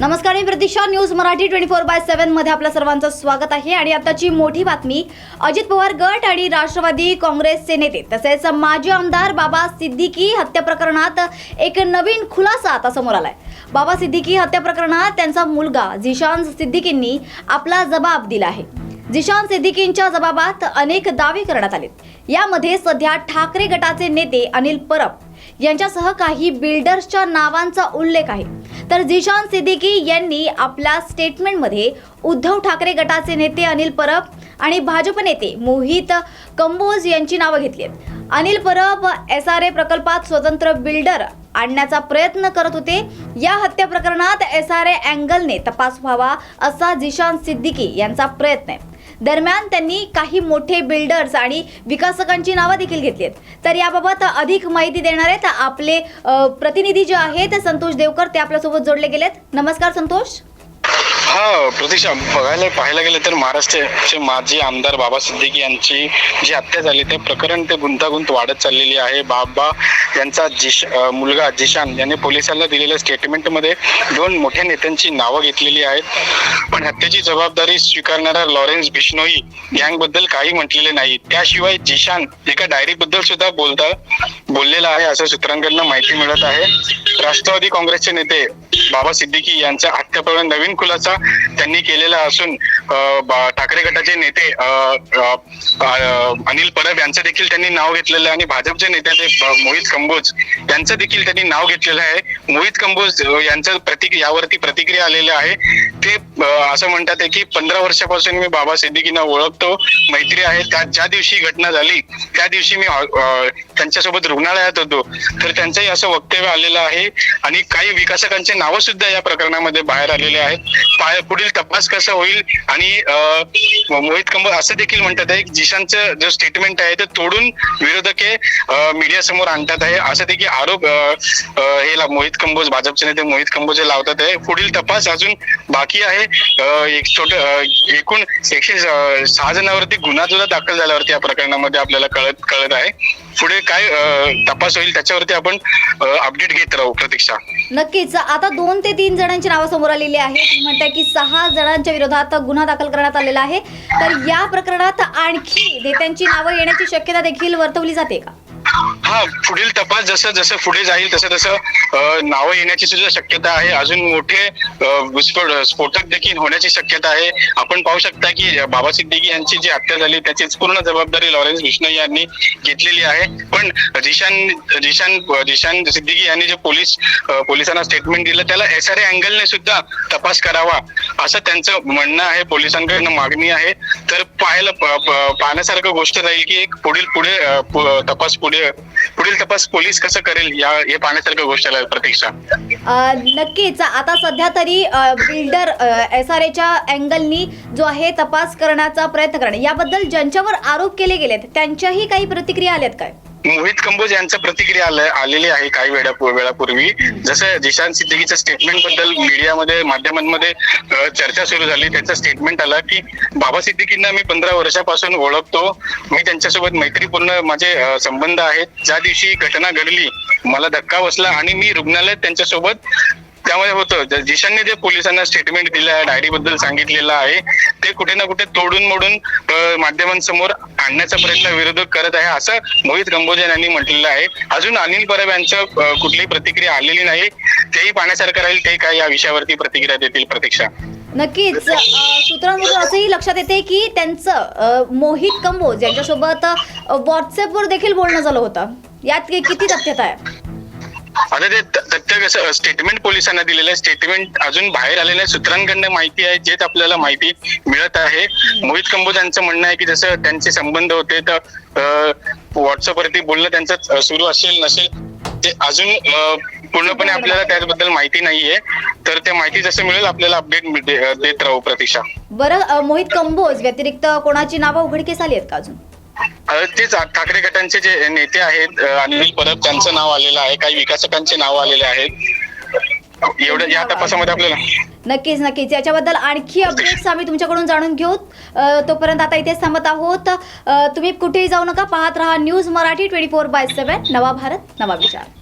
नमस्कार मी Pratiksha. News Marathi twenty four by सेव्हनमध्ये आपल्या सर्वांचं स्वागत आहे. आणि आताची मोठी बातमी अजित पवार गट आणि राष्ट्रवादी काँग्रेसचे नेते तसेच माजी आमदार बाबा सिद्दीकी हत्या प्रकरणात एक नवीन खुलासा आता समोर आलाय. बाबा सिद्दीकी हत्या प्रकरणात त्यांचा मुलगा झिशान सिद्दीकींनी आपला जबाब दिला आहे. जिशांत सिद्दीकींच्या जबाबात अनेक दावे करण्यात आले यामध्ये सध्या ठाकरे गटाचे नेते अनिल परब यांच्यासह काही बिल्डर्सच्या नावांचा उल्लेख आहे. तर जिशान सिद्दीकी यांनी आपल्या स्टेटमेंटमध्ये उद्धव ठाकरे गटाचे नेते अनिल परब आणि भाजप नेते मोहित कंबोज यांची नावं घेतली आहेत. Anil Parab S R A प्रकल्पात स्वतंत्र बिल्डर आणण्याचा प्रयत्न करत होते. या हत्या प्रकरणात एस आर ए अँगलने तपास व्हावा असा जिशान सिद्दीकी यांचा प्रयत्न आहे. दरम्यान त्यांनी काही मोठे बिल्डर्स आणि विकासकांची नावं देखील घेतली आहेत. तर याबाबत अधिक माहिती देणार आहेत आपले प्रतिनिधी जे आहेत संतोष देवकर ते आपल्यासोबत जोडले गेलेत. नमस्कार संतोष. हा प्रतीक्षा बघायला पाहायला गेलं तर महाराष्ट्राचे माजी आमदार बाबा सिद्दीकी यांची जी हत्या झाली ते प्रकरण ते गुंतागुंत वाढत चाललेली आहे. बाबा यांचा जिश मुलगा जिशान याने पोलिसांना दिलेल्या स्टेटमेंटमध्ये दोन मोठ्या नेत्यांची नावं घेतलेली आहेत. पण हत्येची जबाबदारी स्वीकारणारा लॉरेन्स बिश्नोई गँगबद्दल काही म्हटलेले नाही. त्याशिवाय जिशान एका डायरी बद्दल सुद्धा बोलता बोललेला आहे असं सूत्रांकडनं माहिती मिळत आहे. राष्ट्रवादी काँग्रेसचे नेते बाबा सिद्दीकी यांचा हत्या नवीन खुलासा त्यांनी केलेला असून ठाकरे गटाचे नेते अनिल परब यांचं देखील त्यांनी नाव घेतलेलं आहे आणि भाजपचे नेते ते मोहित कंबोज यांचं देखील त्यांनी नाव घेतलेलं आहे. मोहित कंबोज यांचं प्रतिक यावरती प्रतिक्रिया आलेल्या आहे. ते असं म्हणतात आहे की पंधरा वर्षापासून मी बाबा सिद्दीकींना ओळखतो मैत्री आहे. त्या ज्या दिवशी घटना झाली त्या दिवशी मी त्यांच्यासोबत रुग्णालयात होतो. तर त्यांचंही असं वक्तव्य आलेलं आहे आणि काही विकासकांचे नावं सुद्धा या प्रकरणामध्ये बाहेर आलेले आहेत. पुढील तपास कसा होईल आणि मोहित कंबोज असं देखील म्हणतात आहे की जिशांचं जो स्टेटमेंट आहे ते तोडून विरोधके मीडिया समोर आणतात आहे. असं देखील आरोप हे ला- मोहित कंबोज भाजपचे नेते मोहित कंबोज हे लावतात आहे. पुढील तपास अजून बाकी आहे. एक छोट एकूण एकशे सहा जणांवरती गुन्हा सुद्धा दाखल झाल्यावरती या प्रकरणामध्ये आपल्याला कळत कळत आहे. पुढे काय तपास होईल त्याच्यावरती आपण अपडेट घेत राहू प्रतीक्षा. नक्कीच. आता दोन ते तीन जणांची नावं समोर आलेली आहेत. म्हणताय की सहा जणांच्या विरोधात गुन्हा दाखल करण्यात आलेला आहे. तर या प्रकरणात आणखी नेत्यांची नावं येण्याची शक्यता देखील वर्तवली जाते का? हा पुढील तपास जसं जसं पुढे जाईल तसं तसं नावं येण्याची सुद्धा शक्यता आहे. अजून मोठे विस्फोट स्फोटक देखील होण्याची शक्यता आहे. आपण पाहू शकता की बाबा सिद्दीकी यांची जी हत्या झाली त्याची पूर्ण जबाबदारी लॉरेन्स बिश्नोई यांनी घेतलेली आहे. पण जिशान जिशान जिशान सिद्दीकी यांनी जे पोलीस पोलिसांना स्टेटमेंट दिलं त्याला एस आर ए अँगलने सुद्धा तपास करावा असं त्यांचं म्हणणं आहे. पोलिसांकडनं मागणी आहे. तर पाहायला पाहण्यासारखं गोष्ट राहील की एक पुढील पुढे तपास पुढे पुढील तपास पोलीस कसं करेल या हे पाहण्यासारखं गोष्ट आहे प्रतीक्षा. नक्कीच. आता सध्या तरी बिल्डर एस आर एच्या अँगलनी जो आहे तपास करण्याचा प्रयत्न करणे याबद्दल ज्यांच्यावर आरोप केले गेलेत त्यांच्याही काही प्रतिक्रिया आल्यात काय? मोहित कंबोज यांच्या प्रतिक्रिया आलेली आहे काही वेळा वेळापूर्वी. जसं जिशांत सिद्दीकीच्या स्टेटमेंटबद्दल मीडियामध्ये माध्यमांमध्ये चर्चा सुरू झाली. त्यांचं स्टेटमेंट आलं की बाबा सिद्दीकींना मी पंधरा वर्षापासून ओळखतो. मी त्यांच्यासोबत मैत्रीपूर्ण माझे संबंध आहेत. ज्या दिवशी घटना घडली मला धक्का बसला आणि मी रुग्णालयात त्यांच्यासोबत त्यामध्ये होतं. जिशांनी जिशानने जे पोलिसांना स्टेटमेंट दिलं आहे डायरी बद्दल सांगितलेलं आहे ते कुठे ना कुठे तोडून मोडून माध्यमांसमोर आणण्याचा प्रयत्न विरोधक करत आहे असं मोहित गंबोजन यांनी म्हटलेलं आहे. अजून अनिल परब यांचं कुठलीही प्रतिक्रिया आलेली नाही. तेही पाहण्यासारखं राहील ते काय या विषयावरती प्रतिक्रिया देतील प्रतीक्षा? नक्कीच सूत्रांमधून असंही लक्षात येते की त्यांचं मोहित कंबोज यांच्यासोबत व्हॉट्सअपवर देखील बोलणं झालं होतं. यात किती तथ्यता आहे? आता ते त- तथ्य कसं स्टेटमेंट पोलिसांना दिलेलं आहे. स्टेटमेंट अजून बाहेर आलेल्या सूत्रांकडनं माहिती आहे. जेच आपल्याला माहिती मिळत आहे. मोहित कंबोज यांचं म्हणणं आहे की जसं त्यांचे संबंध होते तर व्हॉट्सअपवरती बोलणं त्यांचं सुरू असेल नसेल ते अजून पूर्णपणे आपल्याला त्याबद्दल माहिती नाहीये. तर त्या माहिती जसं मिळेल आपल्याला अपडेट देत राहू प्रतीक्षा. बरं मोहित कंबोज व्यतिरिक्त कोणाची नावं उघडकीस आली आहेत का अजून? तेच ठाकरे गटांचे जे नेते आहेत अनिल परब त्यांचं नाव आलेलं आहे काही विकासकांचे नाव आलेले आहेत. एवढं या तपासामध्ये आपल्याला नक्कीच नक्कीच. याच्याबद्दल आणखी अपडेट्स आम्ही तुमच्याकडून जाणून घेऊ तोपर्यंत आता इथेच थांबत आहोत. तुम्ही कुठेही जाऊ नका. पाहत राहा news Marathi twenty four by seven नवा भारत नवा विचार.